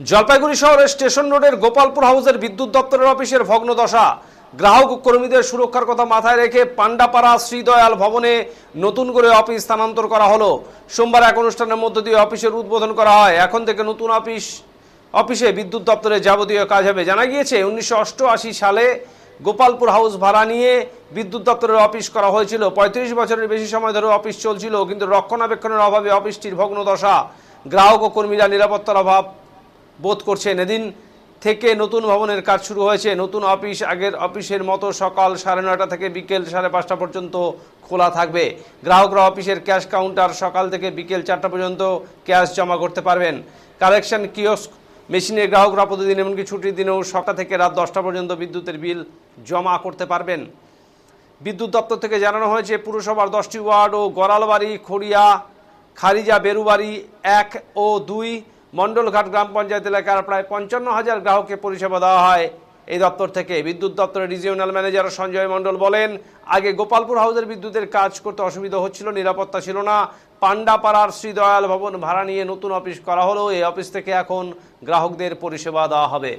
জলপাইগুড়ি শহরের স্টেশন রোডের গোপালপুর হাউসের বিদ্যুৎ দপ্তরের অফিসের ভগ্নদশা। গ্রাহক কর্মীদের সুরক্ষার কথা মাথায় রেখে পান্ডাপাড়া শ্রীদয়াল ভবনে নতুন করে অফিস স্থানান্তর করা হলো। সোমবার এক অনুষ্ঠানের মধ্য দিয়ে অফিসের উদ্বোধন করা হয়। এখন থেকে নতুন অফিস, অফিসে বিদ্যুৎ দপ্তরের যাবতীয় কাজ হবে। জানা গিয়েছে, উনিশশো অষ্টআশি সালে গোপালপুর হাউস ভাড়া নিয়ে বিদ্যুৎ দপ্তরের অফিস করা হয়েছিল। পঁয়ত্রিশ বছরের বেশি সময় ধরে অফিস চলছিল, কিন্তু রক্ষণাবেক্ষণের অভাবে অফিসটির ভগ্নদশা। গ্রাহক ও কর্মীরা নিরাপত্তার অভাব বোধ করছেন। এদিন থেকে নতুন ভবনের কাজ শুরু হয়েছে। নতুন অফিস, আগের অফিসের মতো সকাল সাড়ে নয়টা থেকে বিকেল সাড়ে পাঁচটা পর্যন্ত খোলা থাকবে। গ্রাহকরা অফিসের ক্যাশ কাউন্টার সকাল থেকে বিকেল চারটা পর্যন্ত ক্যাশ জমা করতে পারবেন। কালেকশন কিওস্ক মেশিনে গ্রাহকরা প্রতিদিন এমনকি ছুটির দিনেও সকাল থেকে রাত দশটা পর্যন্ত বিদ্যুতের বিল জমা করতে পারবেন। বিদ্যুৎ দপ্তর থেকে জানানো হয়েছে, পুরসভার দশটি ওয়ার্ড ও গড়ালবাড়ি, খড়িয়া, খারিজা, বেরুবাড়ি এক ও দুই মণ্ডলঘাট গ্রাম পঞ্চায়েত এলাকার প্রায় পঞ্চান্ন হাজার গ্রাহককে পরিষেবা দেওয়া হয়। এই দপ্তর থেকে বিদ্যুৎ দপ্তরের রিজিওনাল ম্যানেজার সঞ্জয় মণ্ডল বলেন, আগে গোপালপুর হাউসের বিদ্যুতের কাজ করতে অসুবিধা হচ্ছিল, নিরাপত্তা ছিল না। পান্ডাপাড়ার শ্রীদয়াল ভবন ভাড়া নিয়ে নতুন অফিস করা হলো। এই অফিস থেকে এখন গ্রাহকদের পরিষেবা দেওয়া হবে।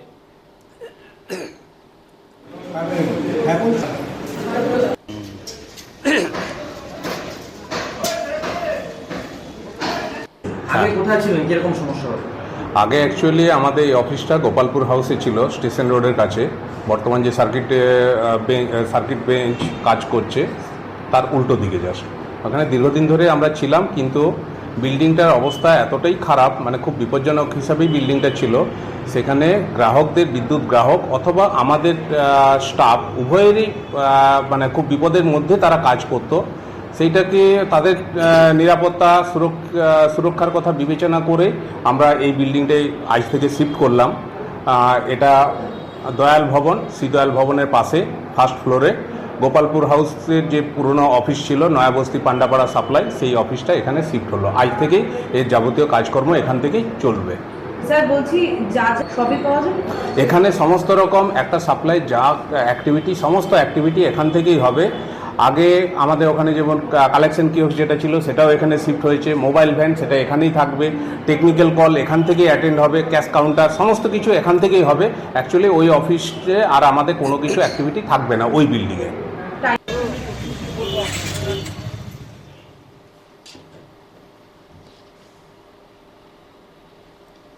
আগে কোথায় ছিলেন? কীরকম সমস্যা হতো আগে অ্যাকচুয়ালি আমাদের এই অফিসটা গোপালপুর হাউসে ছিল স্টেশন রোডের কাছে। বর্তমান যে সার্কিট সার্কিট বেঞ্চ কাজ করছে তার উল্টো দিকে যাস ওখানে দীর্ঘদিন ধরে আমরা ছিলাম কিন্তু বিল্ডিংটার অবস্থা এতটাই খারাপ মানে খুব বিপজ্জনক হিসাবেই বিল্ডিংটা ছিল। সেখানে গ্রাহকদের বিদ্যুৎ গ্রাহক অথবা আমাদের স্টাফ উভয়েরই মানে খুব বিপদের মধ্যে তারা কাজ করতো। সেইটাকে তাদের নিরাপত্তা সুরক্ষা সুরক্ষার কথা বিবেচনা করে আমরা এই বিল্ডিংটাই আজ থেকে শিফট করলাম। এটা দয়াল ভবন শ্রী দয়াল ভবনের পাশে ফার্স্ট ফ্লোরে গোপালপুর হাউসের যে পুরনো অফিস ছিল নয়াবস্তি পান্ডাপাড়া সাপ্লাই সেই অফিসটা এখানে শিফট হলো। আজ থেকেই এর যাবতীয় কাজকর্ম এখান থেকেই চলবে। বলছি যা যা সবই পাওয়া যাবে? এখানে সমস্ত রকম একটা সাপ্লাই যা অ্যাক্টিভিটি সমস্ত অ্যাক্টিভিটি এখান থেকেই হবে। আগে আমাদের ওখানে যেমন কালেকশন কিওস যেটা ছিল, সেটাও এখানে শিফট হয়েছে। মোবাইল ভ্যান সেটা এখানেই থাকবে। টেকনিক্যাল কল এখান থেকেই অ্যাটেন্ড হবে। ক্যাশ কাউন্টার সমস্ত কিছু এখান থেকেই হবে। অ্যাকচুয়ালি ওই অফিসে আর আমাদের কোনো কিছু অ্যাক্টিভিটি থাকবে না ওই বিল্ডিংয়ে